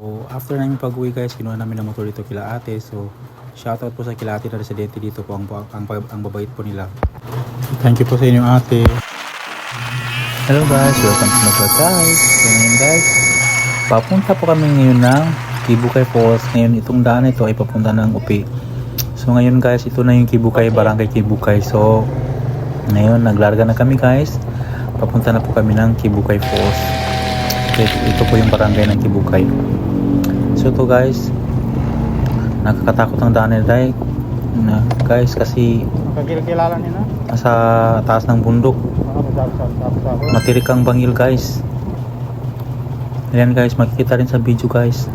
So, after namin pag-uwi guys, kinuha namin ng motor dito kila ate. So, shoutout po sa kila ate na residente dito po. Ang, ang, ang, ang babait po nila. Thank you po sa inyo ate. Hello guys, welcome to my vlog guys. So ngayon guys, papunta po kami ngayon ng Kibukay Falls. Ngayon itong daan ito ay papunta ng Upi. So ngayon guys, ito na yung Kibukay, Barangay Kibukay. So ngayon naglarga na kami guys. Papunta na po kami ng Kibukay Falls. Ito, ito po yung barangay ng Kibukay. So ito guys, nakakatakot ang daan nila na guys kasi Kakilala niya na? nasa taas ng bundok. Masarap-sarap. matirik ang bangil guys. Ayan guys makikita rin sa video guys.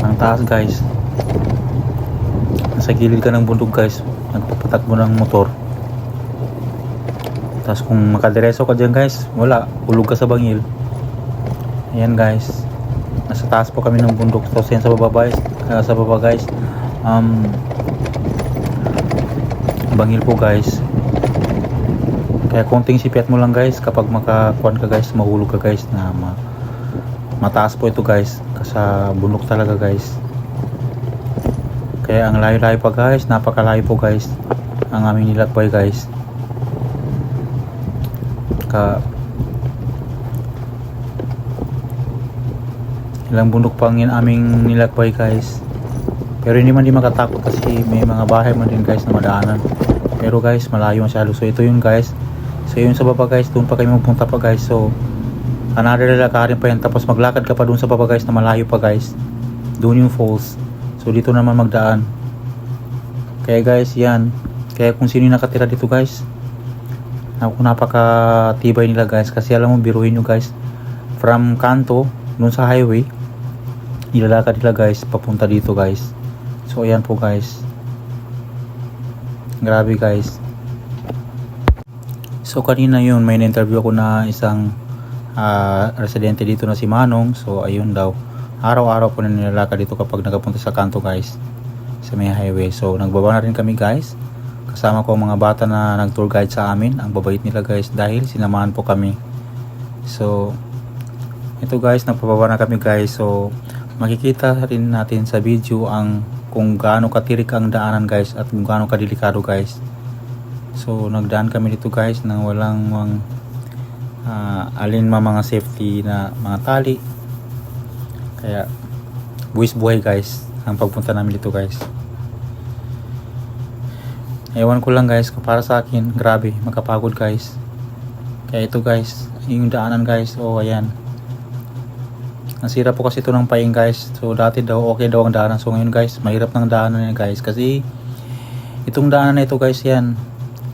Ang taas guys. Nasa gilid ka ng bundok guys. Nagpapatakbo ng motor tapos kung makadireso ka dyan guys wala. Ulog ka sa bangil. Ayan guys. Nasa taas po kami ng bundok. Tapos yan sa baba guys. Ah, sa baba guys. Um, bangil po guys. Kaya konting sipiat mo lang guys. Kapag makakuan ka guys mahulog ka guys na ma mataas po ito guys. Sa bundok talaga guys. Kaya ang layo-layo pa guys. Napakalayo po guys ang aming nilakbay guys ka ilang bundok pa ang aming nilakbay guys. Pero hindi man di makatakot kasi may mga bahay man din guys na madaanan. Pero guys malayo masyado. So ito yun guys. So yun sa baba guys doon pa kayo magpunta pa guys. So another lalakarin pa yan tapos maglakad ka pa doon sa baba guys na malayo pa guys. Doon yung falls. So dito naman magdaan. Kaya guys yan. Kaya kung sino yung nakatira dito guys napakatibay nila guys. Kasi alam mo biruhin nyo guys from kanto doon sa highway nilalakad nila guys papunta dito guys. So ayan po guys. Grabe guys. So kanina yun may na-interview ako na isang ah, residente dito na si Manong. So ayun daw. Araw-araw po na nilalakad dito kapag nagapunta sa kanto guys sa may highway. So nagbaba na rin kami guys kasama ko ang mga bata na nag-tour guide sa amin. Ang babait nila guys dahil sinamahan po kami. So ito guys nagpababa na kami guys. So makikita rin natin sa video ang kung gaano katirik ang daanan guys at kung gaano kadelikado guys. So nagdaan kami dito guys nang walang mga ah, alin ma mga safety na mga tali. Kaya buwis buhay guys ang pagpunta namin dito guys ewan ko lang guys para sa akin grabe makapagod guys kaya ito guys yung daanan guys oh ayan Nasira po kasi ito ng paing guys. So dati daw okay daw ang daanan. So ngayon guys, mahirap ng daanan yan guys. Kasi itong daanan na ito guys yan.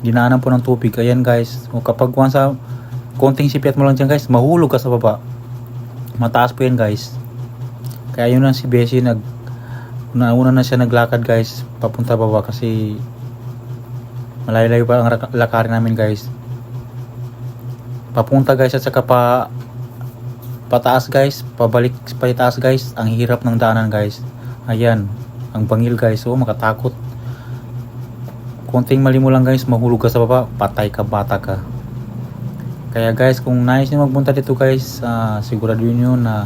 Dinaanan po ng tubig. Ayan guys. So, kapag sa konting sipiat mo lang dyan guys, mahulog ka sa baba. Mataas po yan guys. Kaya yun lang si Bessie nag nauna na siya naglakad guys papunta baba kasi malayo-layo pa ang lakarin namin guys. Papunta guys at saka pa pataas guys. Pabalik pataas guys. Ang hirap ng daanan guys. Ayan ang bangil guys. Oh makatakot. Konting mali mo lang guys. Mahulog ka sa baba patay ka bata ka. Kaya guys kung nais nyo magpunta dito guys ah, siguraduhin nyo na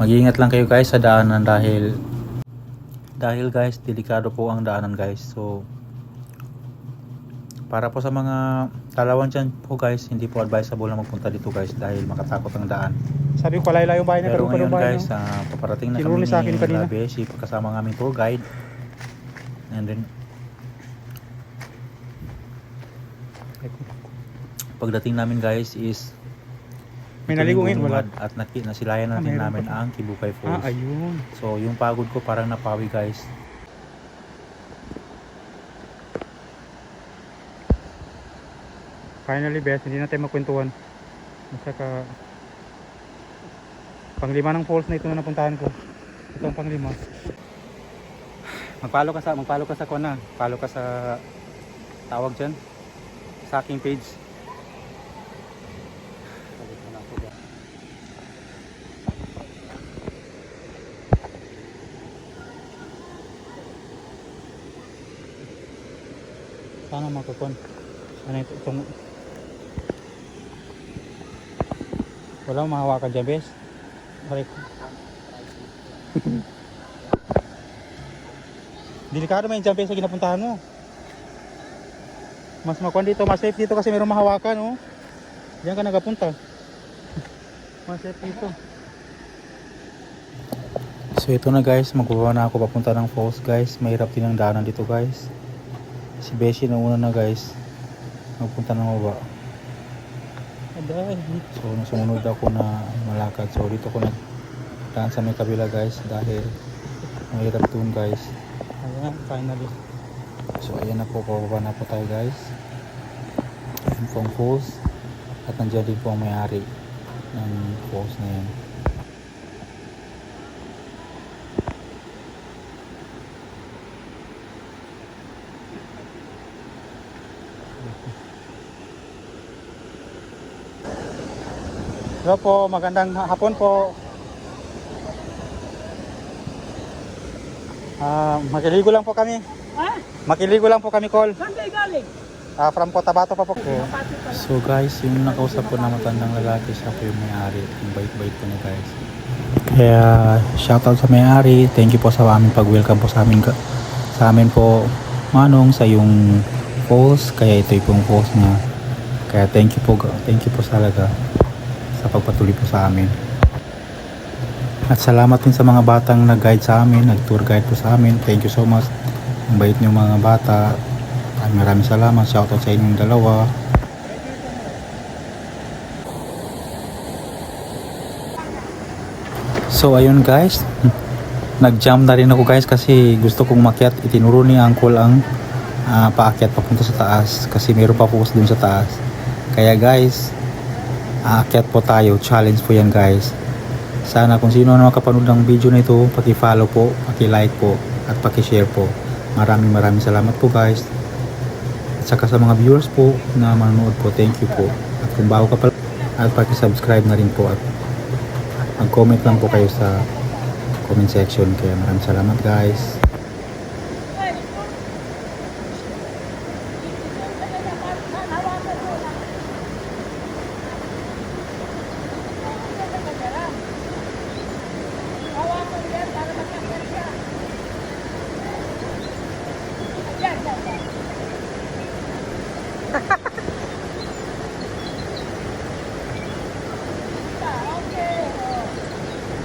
mag-iingat lang kayo guys sa daanan dahil dahil guys delikado po ang daanan guys. So para po sa mga talawan dyan po guys hindi po advisable na magpunta dito guys dahil makatakot ang daan Sabi ko, yung bahay niya, pero pero ngayon bahay guys, ah, paparating na kami sa akin ni kanina. Beshi kasama ng aming tour guide. And then, pagdating namin guys is May ngayon, wala. At naki, nasilayan Ah, natin meron namin ang Kibukay Ah, Falls. ayun. so, yung pagod ko parang napawi guys. Finally, best, hindi na tayo magkwentuhan. At saka, panglima ng falls na ito na napuntahan ko. Ito ang panglima. Magpalo ka sa, magpalo ka sa kona. Follow ka sa tawag dyan. Sa aking page. Sana makakon. Ano ito? Itong Wala akong mahawakan dyan, bes. Aray ko. Delikado yung dyan, bes, sa ginapuntahan mo. Mas makuan dito, mas safe dito kasi mayroong mahawakan, oh. Diyan ka nagapunta. mas safe dito. So ito na guys, magbaba na ako papunta ng falls guys. Mahirap din ang daanan dito guys. Si Beshi na una na guys. Magpunta ng baba. So sumunod ako na malakad. So dito ko nagdaan sa may kabila guys dahil mahirap dun guys. Ayan, finally. So ayan na po, pababa na po tayo guys. Ayan po ang falls. At nandiyan din po ang may-ari ng falls na yan. Hello po, magandang hapon po. Ah, makiligo lang po kami. Ha? Makiligo lang po kami, call. Saan kayo galing? Ah, from Cotabato pa po. Pa. So guys, yung nakausap ko na matandang lalaki, siya po yung may-ari. Yung bait-bait ko na guys. Kaya shoutout sa may-ari. Thank you po sa aming pag-welcome po sa amin, ka- sa amin po manong sa yung falls. Kaya ito yung falls niya. Kaya thank you po, thank you po talaga sa pagpatuloy po sa amin. At salamat din sa mga batang nag-guide sa amin, nag-tour guide po sa amin. Thank you so much. Ang bait niyo mga bata. Ay, maraming salamat. Shoutout sa inyong dalawa. So ayun guys, nag-jump na rin ako guys kasi gusto kong makyat. Itinuro ni Uncle ang ah, paakyat papunta sa taas kasi meron pa focus dun sa taas. Kaya guys, aakyat po tayo. Challenge po yan guys. Sana kung sino na makapanood ng video na ito, paki-follow po, paki-like po, at paki-share po. Maraming maraming salamat po guys. At saka sa mga viewers po na manonood po, thank you po. At kung bago ka pa, at paki-subscribe na rin po at mag-comment lang po kayo sa comment section. Kaya maraming salamat guys.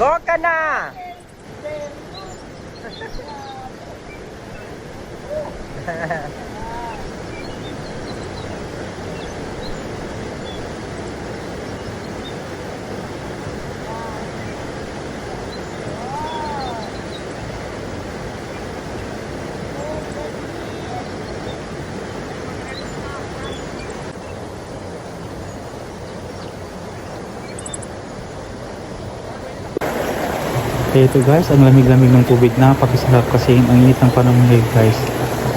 Go ka na! Kaya ito guys, ang lamig-lamig ng tubig. Napakisarap kasi ang init ng panahon ngayon guys.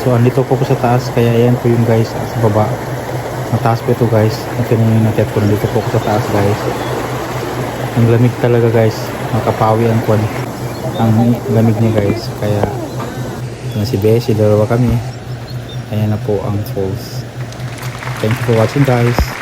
So andito po ko sa taas, kaya ayan po yung guys sa baba. Mataas po ito guys. Yung naket ko, nandito po ko sa taas guys. Ang lamig talaga guys. Makapawi ang kwan. Ang lamig niya guys. Kaya na si Beshi, dalawa kami. Ayan na po ang falls. Thank you for watching guys.